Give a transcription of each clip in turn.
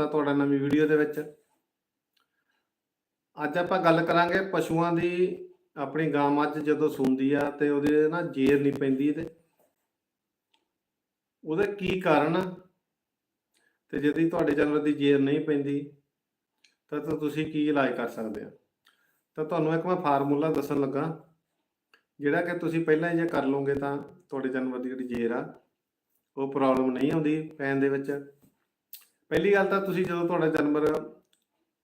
ਸਵਾਗਤ ਹੈ ਤੁਹਾਡਾ ਨਵੀਂ ਵੀਡੀਓ ਦੇ ਵਿੱਚ। ਅੱਜ ਆਪਾਂ ਗੱਲ ਕਰਾਂਗੇ ਪਸ਼ੂਆਂ ਦੀ, ਆਪਣੀ ਗਾਂ ਮੱਝ ਜਦੋਂ ਸੂੰਦੀ ਆ ਤੇ ਉਹਦੇ ਨਾ ਜੇਰ ਨਹੀਂ ਪੈਂਦੀ ਤੇ ਉਹਦੇ ਕੀ ਕਾਰਨ ਆ? ਤੇ যদি ਤੁਹਾਡੇ ਜਾਨਵਰ ਦੀ ਜੇਰ ਨਹੀਂ ਪੈਂਦੀ, ਤਾਂ ਤੁਸੀਂ ਕੀ ਇਲਾਜ ਕਰ ਸਕਦੇ ਆ? ਤਾਂ ਤੁਹਾਨੂੰ ਇੱਕ ਮੈਂ ਫਾਰਮੂਲਾ ਦੱਸਣ ਲੱਗਾ, ਜਿਹੜਾ ਕਿ ਤੁਸੀਂ ਪਹਿਲਾਂ ਹੀ ਜੇ ਕਰ ਲਓਗੇ ਤਾਂ ਤੁਹਾਡੇ ਜਾਨਵਰ ਦੀ ਜਿਹੜੀ ਜੇਰ ਆ, ਉਹ ਪ੍ਰੋਬਲਮ ਨਹੀਂ ਆਉਂਦੀ ਪੈਣ ਦੇ ਵਿੱਚ। ਪਹਿਲੀ ਗੱਲ ਤਾਂ ਤੁਸੀਂ ਜਦੋਂ ਤੁਹਾਡਾ ਜਾਨਵਰ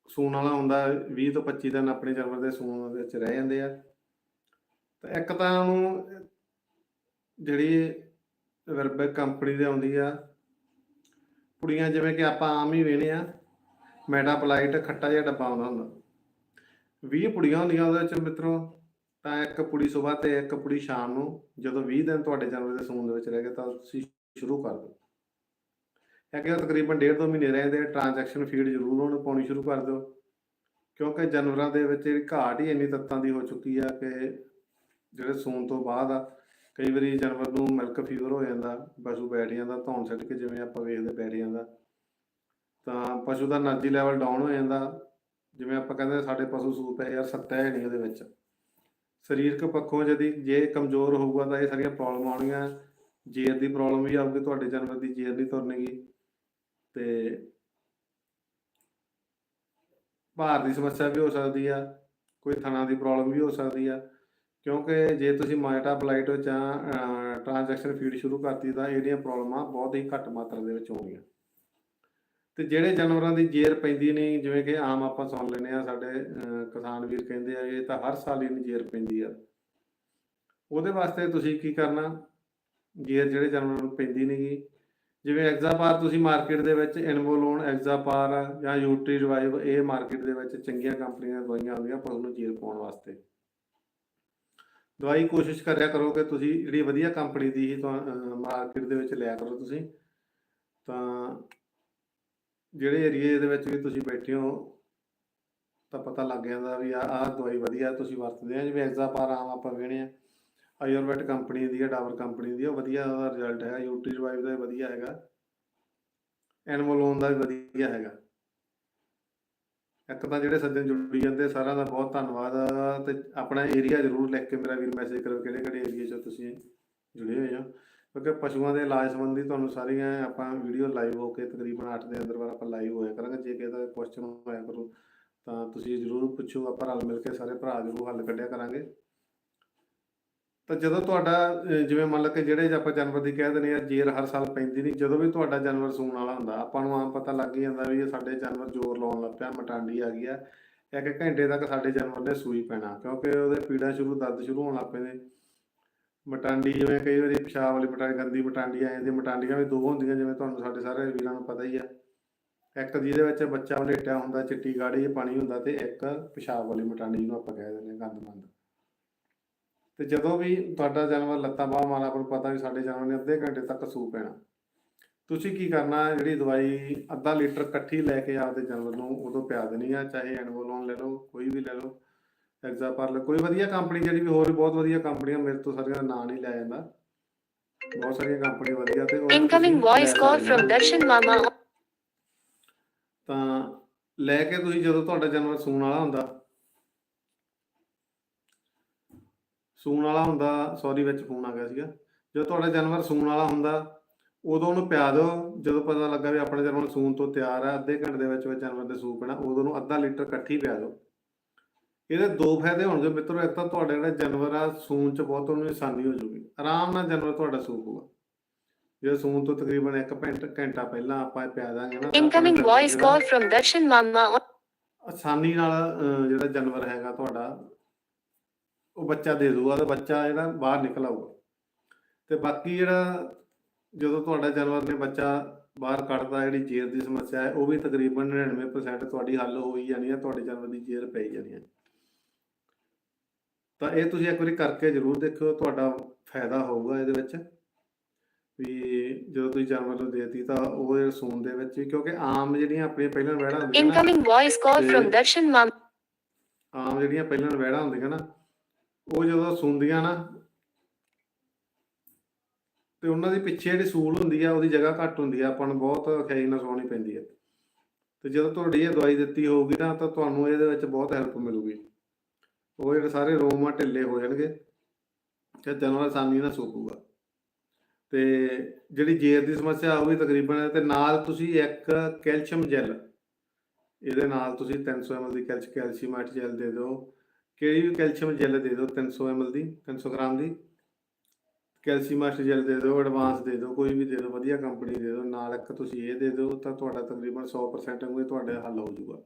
ਸੂਣ ਵਾਲਾ ਹੁੰਦਾ 20 ਤੋਂ 25 ਦਿਨ ਆਪਣੇ ਜਾਨਵਰ ਦੇ ਸੂਣ ਦੇ ਵਿੱਚ ਰਹਿ ਜਾਂਦੇ ਆ। ਤਾਂ ਇੱਕ ਤਾਂ ਉਹਨੂੰ ਜਿਹੜੀ ਵਰਬੈਕ ਕੰਪਨੀ ਦੇ ਆਉਂਦੀ ਆ ਪੁੜੀਆਂ ਜਿਵੇਂ ਕਿ ਆਪਾਂ ਆਮ ਹੀ ਵੇਣੇ ਆ ਮੈਟਾਪਲਾਈਟ ਖੱਟਾ ਜਿਹਾ ਡੱਬਾ ਆਉਂਦਾ ਹੁੰਦਾ। 20 ਪੁੜੀਆਂ ਹੁੰਦੀਆਂ ਉਹਦੇ ਵਿੱਚ ਮਿੱਤਰੋ, ਤਾਂ ਇੱਕ ਪੁੜੀ ਸਵੇਰ ਤੇ ਇੱਕ ਪੁੜੀ ਸ਼ਾਮ ਨੂੰ ਜਦੋਂ 20 ਦਿਨ ਤੁਹਾਡੇ ਜਾਨਵਰ ਦੇ ਸੂਨ ਦੇ ਵਿੱਚ ਰਹਿ ਗਏ ਤਾਂ ਤੁਸੀਂ ਸ਼ੁਰੂ ਕਰ ਦਿਓ। ਹੈਗੇ ਉਹ ਤਕਰੀਬਨ 1.5 2 ਮਹੀਨੇ ਰਹੇ ਦੇ ਟ੍ਰਾਂਜੈਕਸ਼ਨ ਫੀਡ ਜ਼ਰੂਰ ਹੁਣ ਪਾਉਣੀ ਸ਼ੁਰੂ ਕਰ ਦਿਓ। ਕਿਉਂਕਿ ਜਾਨਵਰਾਂ ਦੇ ਵਿੱਚ ਜਿਹੜੀ ਘਾਟ ਹੀ ਇੰਨੀ ਤੱਤਾਂ ਦੀ ਹੋ ਚੁੱਕੀ ਆ ਕਿ ਜਿਹੜੇ ਸੂਣ ਤੋਂ ਬਾਅਦ ਆ, ਕਈ ਵਾਰੀ ਜਾਨਵਰ ਨੂੰ ਮਿਲਕ ਫੀਵਰ ਹੋ ਜਾਂਦਾ, ਪਸ਼ੂ ਬੈਠ ਜਾਂਦਾ ਧੌਣ ਛੱਡ ਕੇ ਜਿਵੇਂ ਆਪਾਂ ਵੇਖਦੇ ਬੈਠ ਜਾਂਦਾ ਤਾਂ ਪਸ਼ੂ ਦਾ એનર્ਜੀ ਲੈਵਲ ਡਾਊਨ ਹੋ ਜਾਂਦਾ। ਜਿਵੇਂ ਆਪਾਂ ਕਹਿੰਦੇ ਸਾਡੇ ਪਸ਼ੂ ਸੂਪ ਹੈ ਯਾਰ ਸੱਤਾ ਹੀ ਨਹੀਂ ਉਹਦੇ ਵਿੱਚ। ਸਰੀਰਕ ਪੱਖੋਂ ਜਦੀ ਜੇ ਕਮਜ਼ੋਰ ਹੋਊਗਾ ਤਾਂ ਇਹ ਸਾਰੀਆਂ ਪ੍ਰੋਬਲਮ ਆਉਣੀਆਂ ਜੇਰ ਦੀ ਪ੍ਰੋਬਲਮ ਵੀ ਆਊਗੀ, ਤੁਹਾਡੇ ਜਾਨਵਰ ਦੀ ਜੇਰ ਨਹੀਂ ਤੁਰਨੇਗੀ। ਤੇ ਭਾਰ ਦੀ ਸਮੱਸਿਆ ਵੀ ਹੋ ਸਕਦੀ ਆ, ਕੋਈ ਥਣਾ ਦੀ ਪ੍ਰੋਬਲਮ ਵੀ ਹੋ ਸਕਦੀ ਆ, ਕਿਉਂਕਿ ਜੇ ਤੁਸੀਂ ਮਾਇਟਾਬਲਾਈਟ ਜਾਂ ਟ੍ਰਾਂਜੈਕਸ਼ਨ ਫੀਡ ਸ਼ੁਰੂ ਕਰਤੀ ਤਾਂ ਇਹਦੀਆਂ ਪ੍ਰੋਬਲਮਾਂ ਬਹੁਤ ਹੀ ਘੱਟ ਮਾਤਰਾ ਦੇ ਵਿੱਚ ਹੋਣਗੀਆਂ। ਤੇ ਜਿਹੜੇ ਜਾਨਵਰਾਂ ਦੀ ਜੇਰ ਪੈਂਦੀ ਨਹੀਂ, ਜਿਵੇਂ ਕਿ ਆਮ ਆਪਾਂ ਸੁਣ ਲੈਂਦੇ ਆ ਸਾਡੇ ਕਿਸਾਨ ਵੀਰ ਕਹਿੰਦੇ ਆ, ਇਹ ਤਾਂ ਹਰ ਸਾਲ ਹੀ ਜੇਰ ਪੈਂਦੀ ਆ। ਉਹਦੇ ਵਾਸਤੇ ਤੁਸੀਂ ਕੀ ਕਰਨਾ? ਜੇਰ ਜਿਹੜੇ ਜਾਨਵਰਾਂ ਨੂੰ ਪੈਂਦੀ ਨਹੀਂਗੀ ਜਿਵੇਂ ਐਗਜ਼ਾਪਾਰ ਤੁਸੀਂ ਮਾਰਕੀਟ ਦੇ ਵਿੱਚ ਇਨਵੋਲੋਨ ਐਗਜ਼ਾਪਾਰ ਜਾਂ ਯੂਟਰੀ ਰਿਵਾਈਵ ਇਹ ਮਾਰਕੀਟ ਦੇ ਵਿੱਚ ਚੰਗੀਆਂ ਕੰਪਨੀਆਂ ਦੀਆਂ ਦਵਾਈਆਂ ਆਉਂਦੀਆਂ ਪਸ਼ੂ ਨੂੰ ਜੀਰ ਪਾਉਣ ਵਾਸਤੇ। ਦਵਾਈ ਕੋਸ਼ਿਸ਼ ਕਰਿਆ ਕਰੋ ਕਿ ਤੁਸੀਂ ਜਿਹੜੀ ਵਧੀਆ ਕੰਪਨੀ ਦੀ ਹੀ ਮਾਰਕੀਟ ਦੇ ਵਿੱਚ ਲਿਆ ਕਰੋ ਤੁਸੀਂ। ਤਾਂ ਜਿਹੜੇ ਏਰੀਏ ਦੇ ਵਿੱਚ ਵੀ ਤੁਸੀਂ ਬੈਠੇ ਹੋ, ਤਾਂ ਪਤਾ ਲੱਗ ਜਾਂਦਾ ਵੀ ਆਹ ਆਹ ਦਵਾਈ ਵਧੀਆ ਤੁਸੀਂ ਵਰਤਦੇ ਆ। ਜਿਵੇਂ ਐਗਜ਼ਾਪਾਰ ਆਮ ਆਪਾਂ ਵੇਣੇ ਆ। ਆਯੁਰਵੈਦ ਕੰਪਨੀ ਦੀ ਹੈ, ਡਾਬਰ ਕੰਪਨੀ ਦੀ ਹੈ, ਉਹ ਵਧੀਆ ਉਹਦਾ ਰਿਜ਼ਲਟ ਹੈ ਯੂਟੀ ਰਿਵਾਈਵ ਦਾ ਵੀ ਵਧੀਆ ਹੈਗਾ ਐਨਮੋਲੋਨ ਦਾ ਵੀ ਵਧੀਆ ਹੈਗਾ। ਇੱਕ ਤਾਂ ਜਿਹੜੇ ਸੱਜਣ ਜੁੜੀ ਜਾਂਦੇ, ਸਾਰਿਆਂ ਦਾ ਬਹੁਤ ਧੰਨਵਾਦ ਤੇ ਆਪਣਾ ਏਰੀਆ ਜ਼ਰੂਰ ਲਿਖ ਕੇ ਮੇਰਾ ਵੀਰ ਮੈਸੇਜ ਕਰੋ ਕਿਹੜੇ ਕਿਹੜੇ ਏਰੀਏ 'ਚ ਤੁਸੀਂ ਜੁੜੇ ਹੋਏ ਹੋ। ਕਿਉਂਕਿ ਪਸ਼ੂਆਂ ਦੇ ਇਲਾਜ ਸੰਬੰਧੀ ਤੁਹਾਨੂੰ ਸਾਰੀਆਂ ਆਪਾਂ ਵੀਡੀਓ ਲਾਈਵ ਹੋ ਕੇ ਤਕਰੀਬਨ 8 ਦੇ ਅੰਦਰ ਵਾਰ ਆਪਾਂ ਲਾਈਵ ਹੋਇਆ ਕਰਾਂਗੇ, ਜੇ ਕਿਸੇ ਦਾ ਕੁਐਸਚਨ ਹੋਇਆ ਕਰੋ, ਤਾਂ ਤੁਸੀਂ ਜ਼ਰੂਰ ਪੁੱਛੋ, ਆਪਾਂ ਰਲ ਮਿਲ ਕੇ ਸਾਰੇ ਭਰਾ ਜ਼ਰੂਰ ਹੱਲ ਕੱਢਿਆ ਕਰਾਂਗੇ। ਤਾਂ ਜਦੋਂ ਤੁਹਾਡਾ ਜਿਵੇਂ ਮੰਨ ਲਓ ਕਿ ਜਿਹੜੇ ਆਪਾਂ ਜਾਨਵਰ ਦੀ ਕਹਿ ਦਿੰਦੇ ਆ ਜੇਰ ਹਰ ਸਾਲ ਪੈਂਦੀ ਨਹੀਂ, ਜਦੋਂ ਵੀ ਤੁਹਾਡਾ ਜਾਨਵਰ ਸੂਣ ਵਾਲਾ ਹੁੰਦਾ, ਆਪਾਂ ਨੂੰ ਆਮ ਪਤਾ ਲੱਗ ਹੀ ਜਾਂਦਾ ਵੀ ਇਹ ਸਾਡੇ ਜਾਨਵਰ ਜ਼ੋਰ ਲਾਉਣ ਲੱਗ ਪਿਆ, ਮਟਾਂਡੀ ਆ ਗਈ ਆ, ਇੱਕ ਘੰਟੇ ਤੱਕ ਸਾਡੇ ਜਾਨਵਰ ਨੇ ਸੂਈ ਪੈਣਾ, ਕਿਉਂਕਿ ਉਹਦੇ ਪੀੜਾ ਸ਼ੁਰੂ, ਦਰਦ ਸ਼ੁਰੂ ਹੋਣ ਲੱਗ ਪੈਂਦੇ। ਮਟਾਂਡੀ ਜਿਵੇਂ ਕਈ ਵਾਰੀ ਪਿਸ਼ਾਬ ਵਾਲੀ ਮਟਾਂਡੀ ਗੰਦੀ ਮਟਾਂਡੀ ਆ ਜਾਂਦੀ, ਮਟਾਂਡੀਆਂ ਵੀ ਦੋ ਹੁੰਦੀਆਂ, ਜਿਵੇਂ ਤੁਹਾਨੂੰ ਸਾਡੇ ਸਾਰੇ ਵੀਰਾਂ ਨੂੰ ਪਤਾ ਹੀ ਆ। ਇੱਕ ਜਿਹਦੇ ਵਿੱਚ ਬੱਚਾ ਵਲੇਟਿਆ ਹੁੰਦਾ, ਚਿੱਟੀ ਗਾੜੀ ਜਿਹੀ ਪਾਣੀ ਹੁੰਦਾ ਤੇ ਇੱਕ ਪਿਸ਼ਾਬ ਵਾਲੀ ਮਟਾਂਡੀ ਜਿਹਨੂੰ ਆਪਾਂ ਕਹਿ ਦਿੰਦੇ ਹਾਂ, ਗੰਦਮੰਦ। ਤੇ ਜਦੋਂ ਵੀ ਤੁਹਾਡਾ ਜਾਨਵਰ ਲੱਤਾਂ ਬਾਹਾਂ ਮਾਰਾ ਨੂੰ ਪਤਾ ਵੀ ਸਾਡੇ ਜਾਨਵਰ ਨੇ ਅੱਧੇ ਘੰਟੇ ਤੱਕ ਸੂ ਪੈਣਾ ਤੁਸੀਂ ਕੀ ਕਰਨਾ ਜਿਹੜੀ ਦਵਾਈ ਅੱਧਾ ਲੀਟਰ ਇਕੱਠੀ ਲੈ ਕੇ ਆਪਦੇ ਜਾਨਵਰ ਨੂੰ ਉਦੋਂ ਪਿਆ ਦੇਣੀ ਆ ਚਾਹੇ ਐਨਵੋਲੋਨ ਲੈ ਲਓ ਕੋਈ ਵੀ ਲੈ ਲਓ ਐਗਜ਼ਾਪਰ ਲੈ ਕੋਈ ਵਧੀਆ ਕੰਪਨੀ ਜਿਹੜੀ ਵੀ ਹੋਰ ਬਹੁਤ ਵਧੀਆ ਕੰਪਨੀਆਂ ਮੇਰੇ ਤੋਂ ਸਾਰੀਆਂ ਦਾ ਨਾਂ ਨਹੀਂ ਲਿਆ ਜਾਂਦਾ ਬਹੁਤ ਸਾਰੀਆਂ ਕੰਪਨੀ ਵਧੀਆ ਤੇ ਲੈ call ਸਕਦੇ ਹੋ। from Darshan Mama. ਤਾਂ ਲੈ ਕੇ ਤੁਸੀਂ ਜਦੋਂ ਤੁਹਾਡਾ ਜਾਨਵਰ ਸੂਣ ਵਾਲਾ ਹੁੰਦਾ ਸੂਣ ਵਾਲਾ ਹੁੰਦਾ ਸੌਰੀ ਵਿੱਚ ਫੋਨ ਆ ਗਿਆ ਸੀਗਾ। ਜਦੋਂ ਤੁਹਾਡਾ ਜਾਨਵਰ ਸੂਣ ਵਾਲਾ ਹੁੰਦਾ ਉਦੋਂ ਉਹਨੂੰ ਪਿਆ ਦਿਓ। ਜਦੋਂ ਪਤਾ ਲੱਗਾ ਵੀ ਆਪਣੇ ਜਾਨਵਰ ਸੂਣ ਤੋਂ ਤਿਆਰ ਹੈ ਅੱਧੇ ਘੰਟੇ ਦੇ ਵਿੱਚ ਵਿੱਚ ਜਾਨਵਰ ਦੇ ਸੂ ਪੈਣਾ ਉਦੋਂ ਨੂੰ ਅੱਧਾ ਲੀਟਰ ਇਕੱਠੀ ਪਿਆ ਦਿਓ। ਇਹਦੇ ਦੋ ਫਾਇਦੇ ਹੋਣਗੇ ਮਿੱਤਰੋ ਇੱਕ ਤਾਂ ਤੁਹਾਡੇ ਜਿਹੜਾ ਜਾਨਵਰ ਆ ਸੂਣ ਚ ਬਹੁਤ ਉਹਨੂੰ ਆਸਾਨੀ ਹੋ ਜੂਗੀ। ਆਰਾਮ ਨਾਲ ਜਾਨਵਰ ਤੁਹਾਡਾ ਸੂਪੂਗਾ ਜੇ ਸੂਣ ਤੋਂ ਤਕਰੀਬਨ 1 ਘੰਟਾ ਘੰਟਾ ਪਹਿਲਾਂ ਆਪਾਂ ਪਿਆ ਦਾਂਗੇ ਨਾ voice ਜਿਹੜਾ- call from Darshan Mama. ਆਸਾਨੀ ਨਾਲ ਜਿਹੜਾ ਜਾਨਵਰ ਹੈਗਾ ਤੁਹਾਡਾ ਉਹ ਬੱਚਾ ਦੇ ਦੂਗਾ ਤੇ ਬੱਚਾ ਜਿਹੜਾ ਬਾਹਰ ਨਿਕਲ ਆਊਗਾ ਤੇ ਬਾਕੀ ਜਿਹੜਾ ਜਦੋਂ ਤੁਹਾਡਾ ਜਾਨਵਰ ਨੇ ਬੱਚਾ ਬਾਹਰ ਕੱਢਦਾ ਜਿਹੜੀ ਜੇਰ ਦੀ ਸਮੱਸਿਆ ਹੈ ਉਹ ਵੀ ਤਕਰੀਬਨ 99% ਤੁਹਾਡੀ ਹੱਲ ਹੋ ਹੀ ਜਾਣੀ ਹੈ ਤੁਹਾਡੇ ਜਾਨਵਰ ਦੀ ਜੇਰ ਪਈ ਜਾਣੀ ਹੈ ਤਾਂ ਇਹ ਤੁਸੀਂ ਇੱਕ ਵਾਰੀ ਕਰਕੇ ਜ਼ਰੂਰ ਦੇਖਿਓ ਤੁਹਾਡਾ ਫਾਇਦਾ ਹੋਊਗਾ ਇਹਦੇ ਵਿੱਚ ਵੀ ਜਦੋਂ ਤੁਸੀਂ ਜਾਨਵਰ ਨੂੰ ਦੇਤੀ ਤਾਂ ਉਹ ਸੂਣ ਦੇ ਵਿੱਚ ਕਿਉਂਕਿ ਆਮ ਜਿਹੜੀਆਂ ਆਪਣੀਆਂ ਪਹਿਲਾਂ ਵਹਿੜਾਂ ਹੁੰਦੀਆਂ ਨਾ Incoming voice call from ਤੇ- Darshan Mama. ਆਮ ਜਿਹੜੀਆਂ ਪਹਿਲਾਂ ਨਵੈੜਾਂ ਹੁੰਦੀਆਂ ਨਾ ਉਹ ਜਦੋਂ ਸੁੰਦੀਆਂ ਨਾ, ਤੇ ਉਹਨਾਂ ਦੀ ਪਿੱਛੇ ਜਿਹੜੀ ਸੂਲ ਹੁੰਦੀ ਆ, ਉਹਦੀ ਜਗ੍ਹਾ ਘੱਟ ਹੁੰਦੀ ਆ, ਆਪਾਂ ਨੂੰ ਬਹੁਤ ਖਿਆਈ ਨਾਲ ਸੌਣੀ ਪੈਂਦੀ ਆ। ਤੇ ਜਦੋਂ ਤੁਹਾਡੀ ਇਹ ਦਵਾਈ ਦਿੱਤੀ ਹੋਊਗੀ ਨਾ, ਤਾਂ ਤੁਹਾਨੂੰ ਇਹਦੇ ਵਿੱਚ ਬਹੁਤ ਹੈਲਪ ਮਿਲੂਗੀ। ਉਹ ਜਿਹੜੇ ਸਾਰੇ ਰੋਮ ਆ ਢਿੱਲੇ ਹੋ ਜਾਣਗੇ, ਤੇ ਜਾਨਵਰ ਆਸਾਨੀ ਨਾਲ ਸੋਕੂਗਾ ਤੇ ਜਿਹੜੀ ਜੇਰ ਦੀ ਸਮੱਸਿਆ ਹੋਊਗੀ ਤਕਰੀਬਨ ਤੇ ਨਾਲ ਤੁਸੀਂ ਇੱਕ ਕੈਲਸ਼ੀਅਮ ਜੈਲ, ਇਹਦੇ ਨਾਲ ਤੁਸੀਂ 300 ml ਦੀ ਕੈਲਸ਼ੀਅਮ ਕੈਲਸ਼ੀਅਮਾਈਟ ਜੈਲ ਦੇ ਦਿਓ। ਕਿਹੜੀ ਵੀ ਕੈਲਸ਼ੀਅਮ ਜੈਲ ਦੇ ਦਿਓ 300 ml ਦੀ 300 ਗ੍ਰਾਮ ਦੀ। ਕੈਲਸੀਮਾਸਟ ਜੈਲ ਦੇ ਦਿਓ, ਐਡਵਾਂਸ ਦੇ ਦਿਓ, ਕੋਈ ਵੀ ਦੇ ਦਿਓ, ਵਧੀਆ ਕੰਪਨੀ ਦੇ ਦਿਓ। ਨਾਲ ਇੱਕ ਤੁਸੀਂ ਇਹ ਦੇ ਦਿਓ ਤਾਂ ਤੁਹਾਡਾ ਤਕਰੀਬਨ 100% ਵਾਂਗੂ ਤੁਹਾਡੇ ਹੱਲ ਹੋ ਜਾਊਗਾ।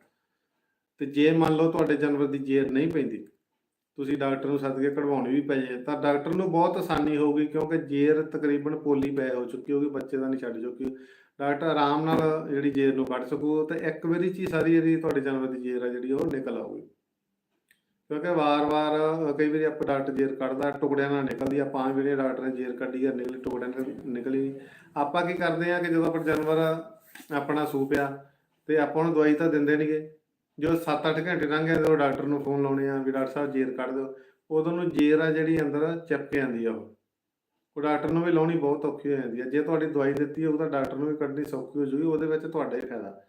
ਤੇ ਜੇ ਮੰਨ ਲਓ ਤੁਹਾਡੇ ਜਾਨਵਰ ਦੀ ਜੇਰ ਨਹੀਂ ਪੈਂਦੀ, ਤੁਸੀਂ ਡਾਕਟਰ ਨੂੰ ਸੱਦ ਕੇ ਕਢਵਾਉਣੀ ਵੀ ਪੈ ਜੇ, ਤਾਂ ਡਾਕਟਰ ਨੂੰ ਬਹੁਤ ਆਸਾਨੀ ਹੋਊਗੀ ਕਿਉਂਕਿ ਜੇਰ ਤਕਰੀਬਨ ਪੋਲੀ ਪੈ ਹੋ ਚੁੱਕੀ ਹੋਊਗੀ, ਬੱਚੇ ਦਾ ਨਹੀਂ ਛੱਡ ਚੁੱਕੀ ਡਾਕਟਰ ਆਰਾਮ ਨਾਲ ਜਿਹੜੀ ਜੇਰ ਨੂੰ ਕੱਢ ਸਕੂ, ਤੇ ਇੱਕ ਵਾਰੀ ਚ ਸਾਰੀ ਜਿਹੜੀ ਤੁਹਾਡੇ ਜਾਨਵਰ ਦੀ ਜੇਰ ਆ ਜਿਹੜੀ ਉਹ ਨਿਕਲ ਆਊਗੀ। ਕਿਉਂਕਿ ਵਾਰ-ਵਾਰ ਕਈ ਵਾਰੀ ਆਪਾਂ ਡਾਕਟਰ ਜੇਰ ਕੱਢਦਾ, ਟੁਕੜਿਆਂ ਨਾਲ ਨਿਕਲਦੀ ਆ ਪੰਜ ਵੇਲੇ ਡਾਕਟਰ ਨੇ ਜੇਰ ਕੱਢੀ ਆ, ਨਿਕਲੀ, ਟੁਕੜਿਆਂ ਨਾਲ ਨਿਕਲੀ ਆਪਾਂ ਕੀ ਕਰਦੇ ਆ ਕਿ ਜਦੋਂ ਆਪਾਂ ਜਾਨਵਰ, ਆਪਣਾ ਸੂ ਪਿਆ, ਤੇ ਆਪਾਂ ਨੂੰ ਦਵਾਈ ਤਾਂ ਦਿੰਦੇ ਨਹੀਂਗੇ ਜੋ 7-8 ਘੰਟੇ ਲੰਘ ਗਏ ਜਦੋਂ ਡਾਕਟਰ ਨੂੰ ਫੋਨ ਲਾਉਣੇ ਆ ਵੀ ਡਾਕਟਰ ਸਾਹਿਬ ਜੇਰ ਕੱਢ ਦਿਓ। ਉਦੋਂ ਨੂੰ ਜੇਰ ਆ ਜਿਹੜੀ ਅੰਦਰ ਚਿਪਕ ਜਾਂਦੀ ਆ ਉਹ। ਉਹ ਡਾਕਟਰ ਨੂੰ ਵੀ ਲਾਉਣੀ ਬਹੁਤ ਔਖੀ ਹੋ ਜਾਂਦੀ ਹੈ ਜੇ ਤੁਹਾਡੀ ਦਵਾਈ ਦਿੱਤੀ ਹੋਊ ਤਾਂ ਡਾਕਟਰ ਨੂੰ ਵੀ ਕੱਢਣੀ ਸੌਖੀ ਹੋ ਜੂਗੀ, ਉਹਦੇ ਵਿੱਚ ਤੁਹਾਡਾ ਹੀ ਫਾਇਦਾ।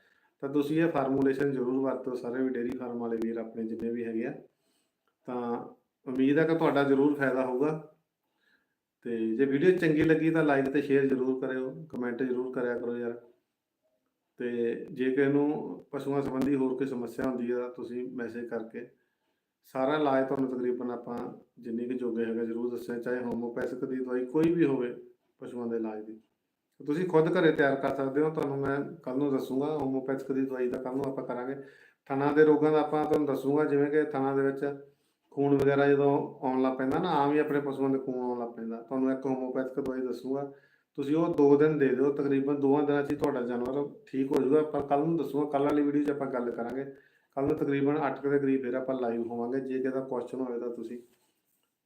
ਤਾਂ ਤੁਸੀਂ ਇਹ ਫਾਰਮੂਲੇਸ਼ਨ ਜ਼ਰੂਰ ਵਰਤੋ ਸਾਰੇ ਵੀ ਡੇਰੀ ਫਾਰਮ ਵਾਲੇ ਵੀਰ, ਆਪਣੇ ਜਿੰਨੇ ਵੀ ਹੈਗੇ ਆ। ਤਾਂ ਉਮੀਦ ਹੈ ਕਿ ਤੁਹਾਡਾ ਜ਼ਰੂਰ ਫਾਇਦਾ ਹੋਊਗਾ। ਤੇ ਜੇ ਵੀਡੀਓ ਚੰਗੀ ਲੱਗੀ ਤਾਂ ਲਾਈਕ ਤੇ ਸ਼ੇਅਰ ਜ਼ਰੂਰ ਕਰਿਓ ਕਮੈਂਟ ਜ਼ਰੂਰ ਕਰਿਆ ਕਰੋ ਯਾਰ। ਤੇ ਜੇ ਕਿਸੇ ਨੂੰ ਪਸ਼ੂਆਂ ਸੰਬੰਧੀ ਹੋਰ ਕੋਈ ਸਮੱਸਿਆ ਹੁੰਦੀ ਹੈ ਤਾਂ ਤੁਸੀਂ ਮੈਸੇਜ ਕਰਕੇ ਸਾਰਾ ਇਲਾਜ ਤੁਹਾਨੂੰ ਤਕਰੀਬਨ ਆਪਾਂ ਜਿੰਨੀ ਕੁ ਜੋਗੇ ਹੈਗਾ ਜ਼ਰੂਰ ਦੱਸਿਆ, ਚਾਹੇ ਹੋਮੋਪੈਥਿਕ ਦੀ ਦਵਾਈ ਕੋਈ ਵੀ ਹੋਵੇ ਪਸ਼ੂਆਂ ਦੇ ਇਲਾਜ ਦੀ। ਤੁਸੀਂ ਖੁਦ ਘਰੇ ਤਿਆਰ ਕਰ ਸਕਦੇ ਹੋ, ਤੁਹਾਨੂੰ ਮੈਂ ਕੱਲ ਨੂੰ ਦੱਸੂਗਾ ਹੋਮੋਪੈਥਿਕ ਦੀ ਦਵਾਈ ਦਾ ਕੱਲ ਨੂੰ ਆਪਾਂ ਕਰਾਂਗੇ। ਥਣਾ ਦੇ ਰੋਗਾਂ ਦਾ ਆਪਾਂ ਤੁਹਾਨੂੰ ਦੱਸੂਗਾ, ਜਿਵੇਂ ਕਿ ਥਣਾ ਦੇ ਵਿੱਚ ਖੂਨ ਵਗੈਰਾ ਜਦੋਂ ਆਉਣ ਲੱਗ ਪੈਂਦਾ ਨਾ, ਆਮ ਹੀ ਆਪਣੇ ਪਸ਼ੂਆਂ ਦੇ ਖੂਨ ਆਉਣ ਲੱਗ ਪੈਂਦਾ। ਤੁਹਾਨੂੰ ਇੱਕ ਹੋਮੋਪੈਥਿਕ ਦਵਾਈ ਦੱਸੂਗਾ। ਤੁਸੀਂ ਉਹ 2 ਦਿਨ ਦੇ ਦਿਓ, ਤਕਰੀਬਨ ਦੋਵਾਂ ਦਿਨਾਂ 'ਚ ਹੀ ਤੁਹਾਡਾ ਜਾਨਵਰ ਠੀਕ ਹੋ ਜਾਊਗਾ। ਪਰ ਕੱਲ ਨੂੰ ਦੱਸੂਗਾ ਕੱਲ ਵਾਲੀ ਵੀਡੀਓ 'ਚ ਆਪਾਂ ਗੱਲ ਕਰਾਂਗੇ। ਕੱਲ ਨੂੰ ਤਕਰੀਬਨ 8 ਦੇ ਕਰੀਬ ਫਿਰ ਆਪਾਂ ਲਾਈਵ ਹੋਵਾਂਗੇ। ਜੇ ਕਿਸੇ ਦਾ ਕੁਐਸਚਨ ਹੋਵੇ ਤਾਂ ਤੁਸੀਂ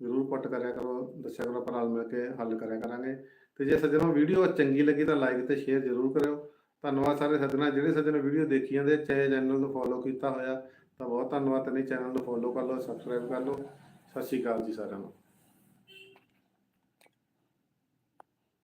ਜ਼ਰੂਰ ਪੁੱਟ ਕਰਿਆ ਕਰੋ, ਦੱਸਿਆ ਕਰੋ, ਆਪਾਂ ਨਾਲ ਮਿਲ ਕੇ ਹੱਲ ਕਰਿਆ ਕਰਾਂਗੇ। ਤੇ ਜੇ ਸੱਜਣੋ ਵੀਡੀਓ ਚੰਗੀ ਲੱਗੀ ਤਾਂ ਲਾਈਕ ਤੇ ਸ਼ੇਅਰ ਜ਼ਰੂਰ ਕਰਿਓ। ਧੰਨਵਾਦ ਸਾਰੇ ਸੱਜਣਾ, ਜਿਹੜੇ ਸੱਜਣ ਵੀਡੀਓ ਦੇਖੀ ਜਾਂਦੇ ਚਾਹੇ ਚੈਨਲ ਨੂੰ ਫੋਲੋ ਕੀਤਾ ਹੋਇਆ। ਤਾਂ ਬਹੁਤ ਧੰਨਵਾਦ ਤੇ ਨਹੀਂ ਚੈਨਲ ਨੂੰ ਫੋਲੋ ਕਰ ਲਓ ਸਬਸਕ੍ਰਾਈਬ ਕਰ ਲਓ। ਸਤਿ ਸ਼੍ਰੀ ਅਕਾਲ ਜੀ ਸਾਰਿਆਂ ਨੂੰ।